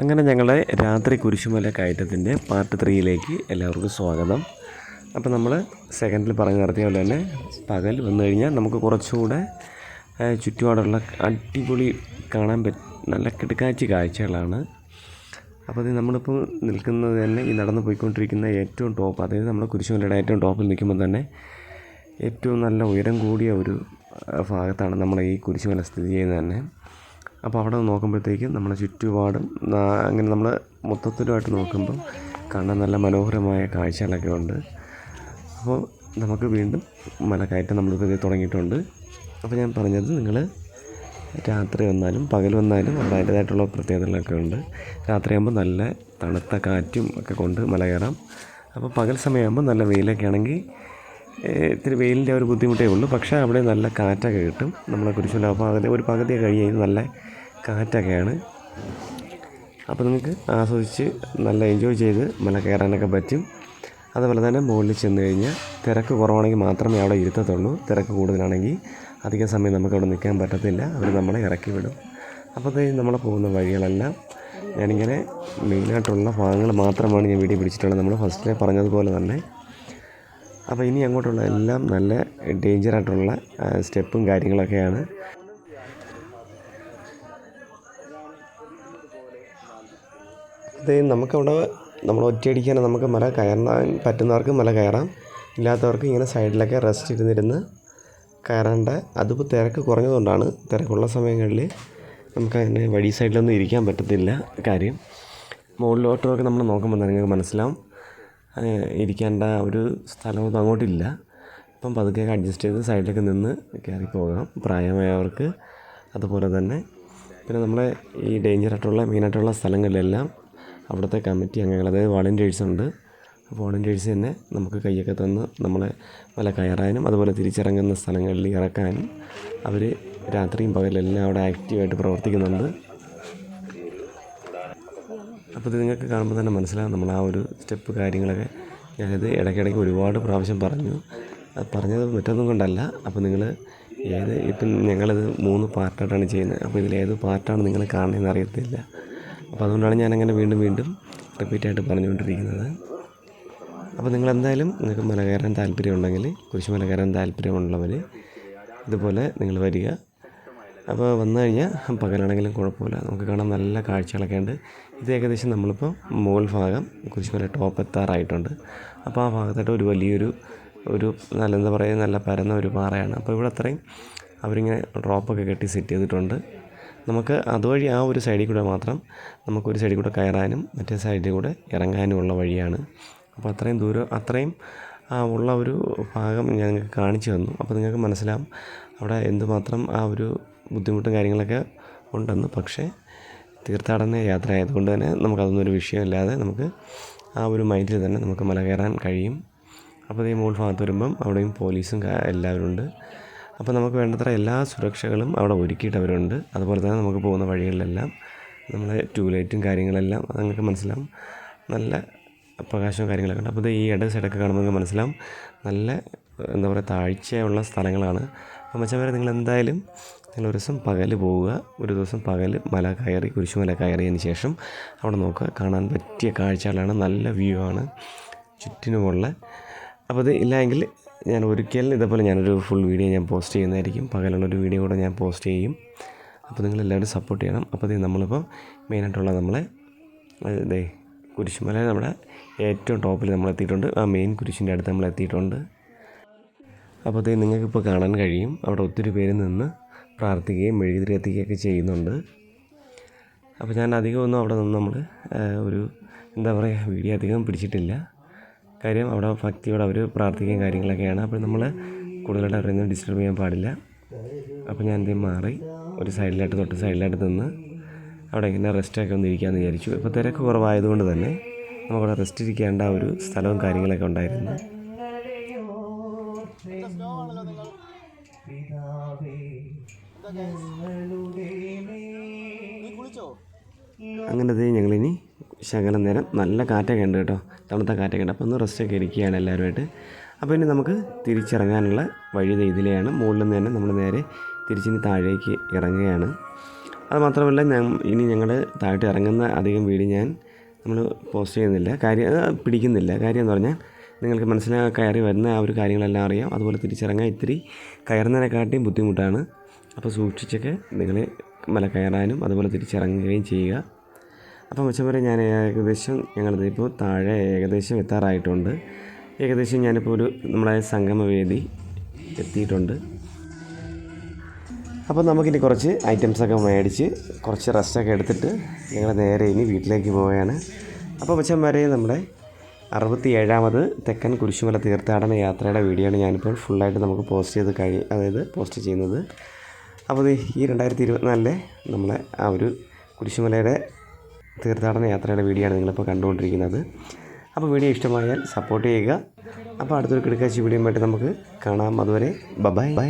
അങ്ങനെ ഞങ്ങളുടെ രാത്രി കുരിശുമല കയറ്റത്തിന്റെ പാർട്ട് ത്രീയിലേക്ക് എല്ലാവർക്കും സ്വാഗതം. അപ്പോൾ നമ്മൾ സെക്കൻഡിൽ പറഞ്ഞു നടത്തിയ പോലെ തന്നെ പകൽ വന്നു കഴിഞ്ഞാൽ നമുക്ക് കുറച്ചുകൂടെ ചുറ്റുപാടുള്ള അടിപൊളി കാണാൻ പറ്റ നല്ല കിടക്കാച്ചി കാഴ്ചകളാണ്. അപ്പോൾ അത് നമ്മളിപ്പോൾ നിൽക്കുന്നത് തന്നെ ഈ നടന്നു പോയിക്കൊണ്ടിരിക്കുന്ന ഏറ്റവും ടോപ്പ് അതായത് നമ്മുടെ കുരിശുമലയുടെ ഏറ്റവും ടോപ്പിൽ നിൽക്കുമ്പോൾ തന്നെ ഏറ്റവും നല്ല ഉയരം കൂടിയ ഒരു ഭാഗത്താണ് നമ്മൾ ഈ കുരിശുമല സ്ഥിതി ചെയ്യുന്നത് തന്നെ. അപ്പോൾ അവിടെ നോക്കുമ്പോഴത്തേക്കും നമ്മുടെ ചുറ്റുപാടും അങ്ങനെ നമ്മൾ മൊത്തത്തിലുമായിട്ട് നോക്കുമ്പം കാണാൻ നല്ല മനോഹരമായ കാഴ്ചകളൊക്കെ ഉണ്ട്. അപ്പോൾ നമുക്ക് വീണ്ടും മലക്കയറ്റം ഇത് തുടങ്ങിയിട്ടുണ്ട്. അപ്പോൾ ഞാൻ പറഞ്ഞത് നിങ്ങൾ രാത്രി വന്നാലും പകൽ വന്നാലും അതിന്റേതായിട്ടുള്ള പ്രത്യേകതകളൊക്കെ ഉണ്ട്. രാത്രിയാകുമ്പോൾ നല്ല തണുത്ത കാറ്റും ഒക്കെ കൊണ്ട് മല കയറാം. അപ്പോൾ പകൽ സമയമാകുമ്പോൾ നല്ല വെയിലൊക്കെ ആണെങ്കിൽ ഇത്തിരി വെയിലിന്റെ ഒരു ബുദ്ധിമുട്ടേ ഉള്ളൂ. പക്ഷേ അവിടെ നല്ല കാറ്റൊക്കെ കിട്ടും. നമ്മളെ കുരിശുമല അതിന്റെ ഒരു പകുതിയൊക്കെ കഴിഞ്ഞാൽ നല്ല കാറ്റൊക്കെയാണ്. അപ്പോൾ നിങ്ങൾക്ക് ആസ്വദിച്ച് നല്ല എൻജോയ് ചെയ്ത് മല കയറാനൊക്കെ പറ്റും. അതുപോലെ തന്നെ മുകളിൽ ചെന്ന് കഴിഞ്ഞാൽ തിരക്ക് കുറവാണെങ്കിൽ മാത്രമേ അവിടെ ഇരുത്തത്തുള്ളൂ. തിരക്ക് കൂടുതലാണെങ്കിൽ അധിക സമയം നമുക്ക് അവിടെ നിൽക്കാൻ പറ്റത്തില്ല. അവർ നമ്മളെ ഇറക്കി വിടും. ദേ നമ്മൾ പോകുന്ന വഴികളെല്ലാം ഞാനിങ്ങനെ മെയിനായിട്ടുള്ള ഭാഗങ്ങൾ മാത്രമാണ് ഞാൻ വീഡിയോ പിടിച്ചിട്ടുള്ളത്. നമ്മൾ ഫസ്റ്റിലെ പറഞ്ഞതുപോലെ തന്നെ. അപ്പോൾ ഇനി അങ്ങോട്ടുള്ള എല്ലാം നല്ല ഡേഞ്ചറായിട്ടുള്ള സ്റ്റെപ്പും കാര്യങ്ങളൊക്കെയാണ്. നമുക്കവിടെ നമ്മൾ ഒറ്റയടിക്കാൻ നമുക്ക് മല കയറാൻ പറ്റുന്നവർക്ക് മല കയറാം. ഇല്ലാത്തവർക്ക് ഇങ്ങനെ സൈഡിലൊക്കെ റെസ്റ്റ് ഇരുന്നിരുന്ന് കയറേണ്ട. അതിപ്പോൾ തിരക്ക് കുറഞ്ഞതുകൊണ്ടാണ് തിരക്കുള്ള സമയങ്ങളിൽ നമുക്ക് അങ്ങനെ വഴി സൈഡിലൊന്നും ഇരിക്കാൻ പറ്റത്തില്ല കാര്യം. മുകളിലോട്ടൊക്കെ നമ്മൾ നോക്കുമ്പോൾ തന്നെ നിങ്ങൾക്ക് മനസ്സിലാവും. ഇരിക്കേണ്ട ഒരു സ്ഥലമൊന്നും അങ്ങോട്ടില്ല. അപ്പം പതുക്കെ അഡ്ജസ്റ്റ് ചെയ്ത് സൈഡിലൊക്കെ നിന്ന് കയറി പോകാം പ്രായമായവർക്ക്. അതുപോലെ തന്നെ പിന്നെ നമ്മളെ ഈ ഡേഞ്ചറായിട്ടുള്ള മെയിനായിട്ടുള്ള സ്ഥലങ്ങളിലെല്ലാം അവിടുത്തെ കമ്മിറ്റി അംഗങ്ങൾ അതായത് വോളണ്ടിയേഴ്സ് ഉണ്ട്. വോളണ്ടിയേഴ്സ് തന്നെ നമുക്ക് കൈയൊക്കെ തന്ന് നമ്മളെ മല കയറാനും അതുപോലെ തിരിച്ചിറങ്ങുന്ന സ്ഥലങ്ങളിൽ ഇറക്കാനും അവർ രാത്രിയും പകലെല്ലാം അവിടെ ആക്റ്റീവായിട്ട് പ്രവർത്തിക്കുന്നുണ്ട്. അപ്പോൾ ഇത് നിങ്ങൾക്ക് കാണുമ്പോൾ തന്നെ മനസ്സിലാകും നമ്മൾ ആ ഒരു സ്റ്റെപ്പ് കാര്യങ്ങളൊക്കെ ഞാനിത് ഇടയ്ക്കിടയ്ക്ക് ഒരുപാട് പ്രാവശ്യം പറഞ്ഞു. പറഞ്ഞത് മറ്റൊന്നും കൊണ്ടല്ല. അപ്പോൾ നിങ്ങൾ ഏത് ഇപ്പം ഞങ്ങളിത് മൂന്ന് പാർട്ടായിട്ടാണ് ചെയ്യുന്നത്. അപ്പോൾ ഇതിൽ ഏത് പാർട്ടാണ് നിങ്ങൾ കാണുന്നതെന്ന് അറിയത്തില്ല. അപ്പോൾ അതുകൊണ്ടാണ് ഞാനങ്ങനെ വീണ്ടും വീണ്ടും റിപ്പീറ്റായിട്ട് പറഞ്ഞുകൊണ്ടിരിക്കുന്നത്. അപ്പോൾ നിങ്ങളെന്തായാലും നിങ്ങൾക്ക് മല കയറാൻ താല്പര്യമുണ്ടെങ്കിൽ കുരിശുമല കയറാൻ താല്പര്യമുള്ളവർ ഇതുപോലെ നിങ്ങൾ വരിക. അപ്പോൾ വന്നു കഴിഞ്ഞാൽ പകലാണെങ്കിലും കുഴപ്പമില്ല. നമുക്ക് കാണാൻ നല്ല കാഴ്ചകളൊക്കെ ഉണ്ട്. ഇത് ഏകദേശം നമ്മളിപ്പോൾ മുകൾ ഭാഗം കുരിശുമല ടോപ്പ് എത്താറായിട്ടുണ്ട്. അപ്പോൾ ആ ഭാഗത്തായിട്ട് ഒരു വലിയൊരു ഒരു നല്ല എന്താ പറയുക നല്ല പരന്ന ഒരു പാറയാണ്. അപ്പോൾ ഇവിടെ അത്രയും അവരിങ്ങനെ ഡ്രോപ്പൊക്കെ കെട്ടി സെറ്റ് ചെയ്തിട്ടുണ്ട്. നമുക്ക് അതുവഴി ആ ഒരു സൈഡിൽ കൂടെ മാത്രം നമുക്കൊരു സൈഡിൽ കൂടെ കയറാനും മറ്റേ സൈഡിൽ കൂടെ ഇറങ്ങാനും ഉള്ള വഴിയാണ്. അപ്പോൾ അത്രയും ദൂരം അത്രയും ഉള്ള ഒരു ഭാഗം ഞാൻ നിങ്ങൾക്ക് കാണിച്ചു തന്നു. അപ്പോൾ നിങ്ങൾക്ക് മനസ്സിലാവും അവിടെ എന്തുമാത്രം ആ ഒരു ബുദ്ധിമുട്ടും കാര്യങ്ങളൊക്കെ ഉണ്ടെന്ന്. പക്ഷേ തീർത്ഥാടന യാത്ര ആയതുകൊണ്ട് തന്നെ നമുക്കതൊന്നും ഒരു വിഷയമില്ലാതെ നമുക്ക് ആ ഒരു മൈൻഡിൽ തന്നെ നമുക്ക് മല കയറാൻ കഴിയും. അപ്പോൾ ഈ മുകൾ ഭാഗത്ത് വരുമ്പം അവിടെയും പോലീസും എല്ലാവരും ഉണ്ട് അപ്പോൾ നമുക്ക് വേണ്ടത്ര എല്ലാ സുരക്ഷകളും അവിടെ ഒരുക്കിയിട്ടവരുണ്ട്. അതുപോലെ തന്നെ നമുക്ക് പോകുന്ന വഴികളിലെല്ലാം നമ്മളെ ട്യൂബ്ലൈറ്റും കാര്യങ്ങളെല്ലാം നിങ്ങൾക്ക് മനസ്സിലാവും. നല്ല പ്രകാശവും കാര്യങ്ങളൊക്കെ ഉണ്ട്. അപ്പോൾ ഇത് ഈ ഇട സൈഡൊക്കെ കാണുമ്പോൾ നിങ്ങൾക്ക് മനസ്സിലാവും. നല്ല എന്താ പറയുക താഴ്ചയുള്ള സ്ഥലങ്ങളാണ്. അപ്പോൾ മച്ചന്മാരെ നിങ്ങൾ എന്തായാലും നിങ്ങൾ ഒരു ദിവസം പകൽ പോവുക. ഒരു ദിവസം പകൽ മല കയറി കുരിശുമല കയറിയതിന് ശേഷം അവിടെ നോക്കുക. കാണാൻ പറ്റിയ കാഴ്ചകളാണ്. നല്ല വ്യൂ ആണ്. ചുറ്റിനുമുള്ള. അപ്പോൾ ഇത് ഇല്ലെങ്കിൽ ഞാൻ ഒരിക്കൽ ഇതേപോലെ ഞാനൊരു ഫുൾ വീഡിയോ ഞാൻ പോസ്റ്റ് ചെയ്യുന്നതായിരിക്കും. പകലുള്ള ഒരു വീഡിയോ കൂടെ ഞാൻ പോസ്റ്റ് ചെയ്യും. അപ്പോൾ നിങ്ങൾ എല്ലാവരും സപ്പോർട്ട് ചെയ്യണം അപ്പോൾ ഇത് നമ്മളിപ്പോൾ മെയിനായിട്ടുള്ള നമ്മളെ ഇതേ കുരിശുമല നമ്മുടെ ഏറ്റവും ടോപ്പിൽ നമ്മൾ എത്തിയിട്ടുണ്ട്. ആ മെയിൻ കുരിശിന്റെ അടുത്ത് നമ്മൾ എത്തിയിട്ടുണ്ട്. അപ്പോൾ അത് നിങ്ങൾക്കിപ്പോൾ കാണാൻ കഴിയും. അവിടെ ഒത്തിരി പേര് നിന്ന് പ്രാർത്ഥിക്കുകയും മെഴുകുതിരി എത്തിക്കുകയൊക്കെ ചെയ്യുന്നുണ്ട്. അപ്പോൾ ഞാൻ അധികമൊന്നും അവിടെ നിന്ന് നമ്മൾ ഒരു എന്താ പറയുക വീഡിയോ അധികം പിടിച്ചിട്ടില്ല. കാര്യം അവിടെ ഭക്തിയോടെ അവർ പ്രാർത്ഥിക്കുകയും കാര്യങ്ങളൊക്കെയാണ്. അപ്പോൾ നമ്മൾ കൂടുതലായിട്ട് അവരൊന്നും ഡിസ്റ്റർബ് ചെയ്യാൻ പാടില്ല. അപ്പോൾ ഞാൻ എന്തെങ്കിലും മാറി ഒരു സൈഡിലായിട്ട് തൊട്ട് സൈഡിലായിട്ട് നിന്ന് അവിടെ ഇങ്ങനെ റെസ്റ്റൊക്കെ ഒന്ന് ഇരിക്കാമെന്ന് വിചാരിച്ചു. ഇപ്പോൾ തിരക്ക് കുറവായതുകൊണ്ട് തന്നെ നമുക്കവിടെ റെസ്റ്റ് ഇരിക്കേണ്ട ഒരു സ്ഥലവും കാര്യങ്ങളൊക്കെ ഉണ്ടായിരുന്നു. അങ്ങനത്തെ ഞങ്ങളിനി ശകലം നേരം നല്ല കാറ്റൊക്കെ ഉണ്ട് കേട്ടോ. തണുത്ത കാറ്റൊക്കെ ഉണ്ട്. അപ്പോൾ ഒന്ന് റെസ്റ്റൊക്കെ ഇരിക്കുകയാണ് എല്ലാവരുമായിട്ട് അപ്പോൾ ഇനി നമുക്ക് തിരിച്ചിറങ്ങാനുള്ള വഴി ഇതിലെയാണ്. മുകളിൽ നിന്ന് തന്നെ നമ്മൾ നേരെ തിരിച്ചിനി താഴേക്ക് ഇറങ്ങുകയാണ്. അതുമാത്രമല്ല ഞാൻ ഇനി ഞങ്ങൾ താഴോട്ട് ഇറങ്ങുന്ന അധികം വീട് ഞാൻ നമ്മൾ പോസ്റ്റ് ചെയ്യുന്നില്ല. കാര്യം പിടിക്കുന്നില്ല. കാര്യം എന്ന് പറഞ്ഞാൽ നിങ്ങൾക്ക് മനസ്സിലാ കയറി വരുന്ന ആ ഒരു കാര്യങ്ങളെല്ലാം അറിയാം. അതുപോലെ തിരിച്ചിറങ്ങാൻ ഇത്തിരി കയറുന്നതിനെക്കാട്ടിയും ബുദ്ധിമുട്ടാണ്. അപ്പോൾ സൂക്ഷിച്ചൊക്കെ നിങ്ങൾ മല കയറാനും അതുപോലെ തിരിച്ചിറങ്ങുകയും ചെയ്യുക. അപ്പോൾ മെച്ചം ഞാൻ ഏകദേശം ഞങ്ങളിത് ഇപ്പോൾ താഴെ ഏകദേശം എത്താറായിട്ടുണ്ട്. ഏകദേശം ഞാനിപ്പോൾ ഒരു നമ്മളെ സംഗമവേദി എത്തിയിട്ടുണ്ട്. അപ്പോൾ നമുക്കിനി കുറച്ച് ഐറ്റംസൊക്കെ മേടിച്ച് കുറച്ച് റെസ്റ്റൊക്കെ എടുത്തിട്ട് ഞങ്ങൾ നേരെ ഇനി വീട്ടിലേക്ക് പോവുകയാണ്. അപ്പോൾ മച്ചം വരെ നമ്മുടെ അറുപത്തി ഏഴാമത് തെക്കൻ കുരിശുമല തീർത്ഥാടന യാത്രയുടെ വീഡിയോ ആണ് ഞാനിപ്പോൾ ഫുള്ളായിട്ട് നമുക്ക് പോസ്റ്റ് ചെയ്ത് കഴി അതായത് പോസ്റ്റ് ചെയ്യുന്നത്. അപ്പോൾ ഈ രണ്ടായിരത്തി ഇരുപത്തിനാലിലെ നമ്മളെ ആ ഒരു കുരിശുമലയുടെ തീർത്ഥാടന യാത്രയുടെ വീഡിയോ ആണ് നിങ്ങളിപ്പോൾ കണ്ടുകൊണ്ടിരിക്കുന്നത്. അപ്പോൾ വീഡിയോ ഇഷ്ടമായാൽ സപ്പോർട്ട് ചെയ്യുക. അപ്പോൾ അടുത്തൊരു കിടക്കാച്ചി വീഡിയോ നമുക്ക് കാണാം. അതുവരെ ബൈ ബൈ.